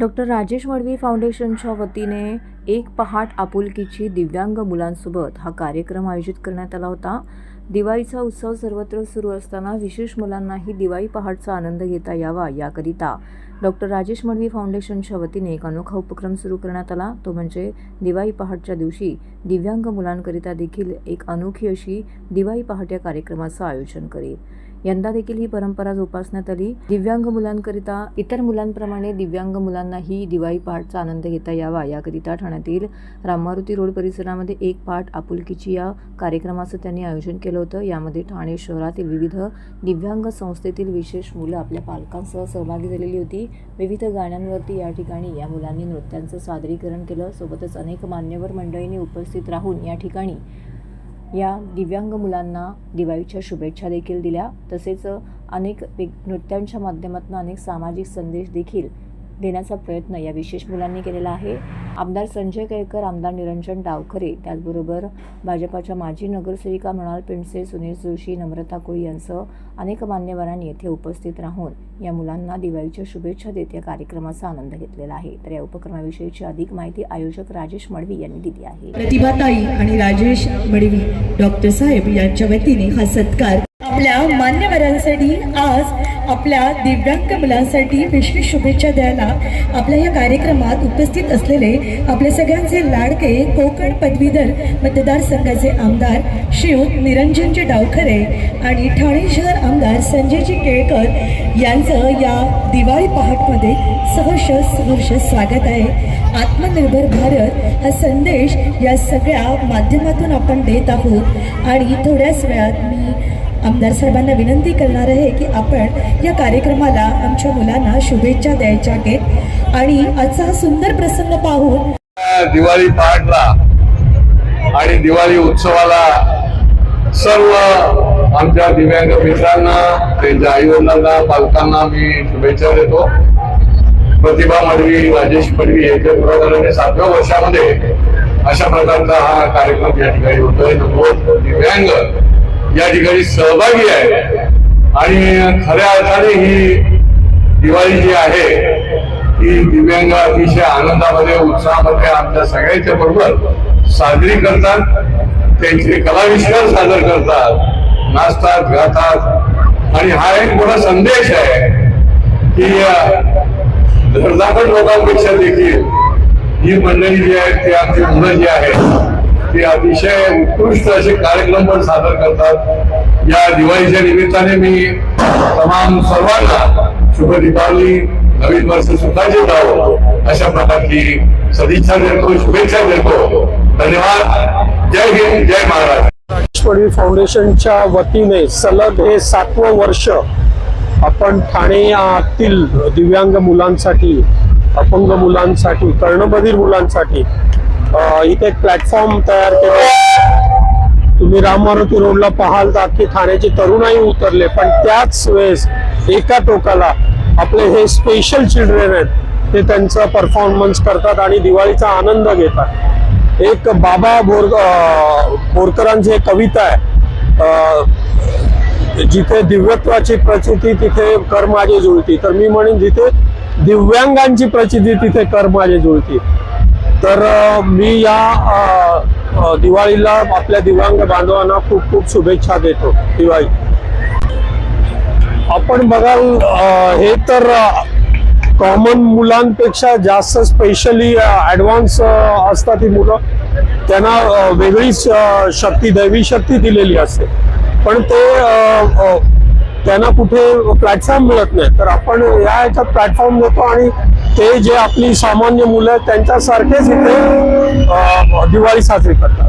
Doctor Rajesh Madavi फाउंडेशनच्या वतीने एक पहाट आपुलकीची दिव्यांग मुलांसोबत हा कार्यक्रम आयोजित करण्यात आला होता. दिवाळीचा उत्सव सर्वत्र सुरू असताना विशेष मुलांनाही दिवाळी पहाटचा आनंद घेता यावा याकरिता डॉक्टर राजेश मडवी फाउंडेशनच्या वतीने एक अनोखा उपक्रम सुरू करण्यात आला. तो म्हणजे दिवाळी पहाटच्या दिवशी दिव्यांग मुलांकरिता देखील एक अनोखी अशी दिवाळी पहाट या कार्यक्रमाचं आयोजन करेल यंदा देखील ही परंपरा जोपासण्यात आली. दिव्यांग मुलांकरिता इतर मुलांप्रमाणे दिव्यांग मुलांनाही दिवाळी पहाटचा आनंद घेता यावा. याकरिता ठाण्यातील राममारुती रोड परिसरामध्ये एक पहाट आपुलकीची या कार्यक्रमाचं त्यांनी आयोजन केलं होतं. यामध्ये ठाणे शहरातील विविध दिव्यांग संस्थेतील विशेष मुलं आपल्या पालकांसह सहभागी झालेली होती. विविध गाण्यांवरती या ठिकाणी या मुलांनी नृत्यांचं सादरीकरण केलं. सोबतच अनेक मान्यवर मंडळींनी उपस्थित राहून या ठिकाणी या दिव्यांग मुलांना दिवाळीच्या शुभेच्छा देखील दिल्या. तसेच अनेक वेग नृत्यांच्या माध्यमातून अनेक सामाजिक संदेश देखील देण्याचा प्रयत्न या विशेष मुलांनी केलेला आहे. आमदार संजय केळकर आमदार निरंजन डावखरे त्याचबरोबर भाजपाच्या माजी नगरसेविका मृणाल पिंडसे सुनील जोशी नम्रता कोळी यांसह अनेक मान्यवरांनी येथे उपस्थित राहून या मुलांना दिवाळीच्या शुभेच्छा देत या कार्यक्रमाचा आनंद घेतलेला आहे. तर या उपक्रमाविषयीची अधिक माहिती आयोजक राजेश मडवी यांनी दिली आहे. प्रतिभाताई आणि राजेश मडवी डॉक्टर साहेब यांच्या वतीने हा सत्कार आपल्या मान्यवरांसाठी आज आपल्या दिव्यांग मुलांसाठी विशेष शुभेच्छा द्यायला आपल्या या कार्यक्रमात उपस्थित असलेले आपल्या सगळ्यांचे लाडके कोकण पदवीधर मतदारसंघाचे आमदार श्रीयुत निरंजनजी डावखरे आणि ठाणे शहर आमदार संजयजी केळकर यांचं या दिवाळी पहाटमध्ये सहर्ष सहर्ष स्वागत आहे. आत्मनिर्भर भारत हा संदेश या सगळ्या माध्यमातून आपण देत आहोत आणि थोड्याच वेळात मी आमदार साहेबांना विनंती करणार आहे की आपण या कार्यक्रमाला आमच्या मुलांना शुभेच्छा द्यायच्या आहेत. आणि आजचा हा सुंदर प्रसंग पाहून दिवाळी पहाटला आणि दिवाळी उत्सवाला सर्व आमच्या दिव्यांग मित्रांना त्यांच्या आई वडिलांना पालकांना मी शुभेच्छा देतो. प्रतिभा मडवी राजेश मडवी यांच्या पुढाकाराने सातव्या वर्षामध्ये अशा प्रकारचा हा कार्यक्रम या ठिकाणी होतोय. दिव्यांग या ठिकाणी सहभागी आहे. आणि खऱ्या अर्थाने ही दिवाळी जी आहे ती दिव्यांग अतिशय आनंदामध्ये उत्साहामध्ये आमच्या सगळ्यांच्या बरोबर साजरी करतात. त्यांचे कलाविष्कार सादर करतात नाचतात गातात. आणि हा एक मोठा संदेश आहे की धडधाकट लोकांपेक्षा देखील ही मंडळी जी आहेत ती आमची मुलं जी आहेत ते अतिशय उत्कृष्ट असे कार्यक्रम पण सादर करतात. या दिवाळीच्या निमित्ताने मी तमाम सर्वांना शुभ दीपावली नवीन वर्ष सुखाचे जावं अशा प्रकारची सदिच्छा देतो शुभेच्छा देतो. धन्यवाद. जय हिंद जय महाराष्ट्र राजेश फाउंडेशनच्या वतीने सलग हे सातवं वर्ष आपण ठाणेतील दिव्यांग मुलांसाठी अपंग मुलांसाठी कर्णबधीर मुलांसाठी इथे एक प्लॅटफॉर्म तयार केला. तुम्ही राम मारुती रोडला पाहाल तर अख्खी ठाण्याची तरुणाई उतरले पण त्याच वेळेस एका टोकाला आपले हे स्पेशल चिल्ड्रेन आहेत ते त्यांचा परफॉर्मन्स करतात आणि दिवाळीचा आनंद घेतात. एक बाबा बोर बोरकरांची एक कविता आहे. जिथे दिव्यत्वाची प्रचिती तिथे कर माझे जुळती. तर मी म्हणेन जिथे दिव्यांगांची प्रचिती तिथे कर माझे जुळती. तर मी या दिवाळीला आपल्या दिव्यांग बांधवांना खूप खूप शुभेच्छा देतो दिवाळी. आपण बघाल हे तर कॉमन मुलांपेक्षा जास्त स्पेशली ॲडव्हान्स असतात ही मुलं. त्यांना वेगळीच शक्ती दैवी शक्ती दिलेली असते. पण ते त्यांना कुठे प्लॅटफॉर्म मिळत नाही. तर आपण या ह्याच्यात प्लॅटफॉर्म देतो आणि ते जे आपली सामान्य मुलं आहेत त्यांच्यासारखेच इथे दिवाळी साजरी करतात.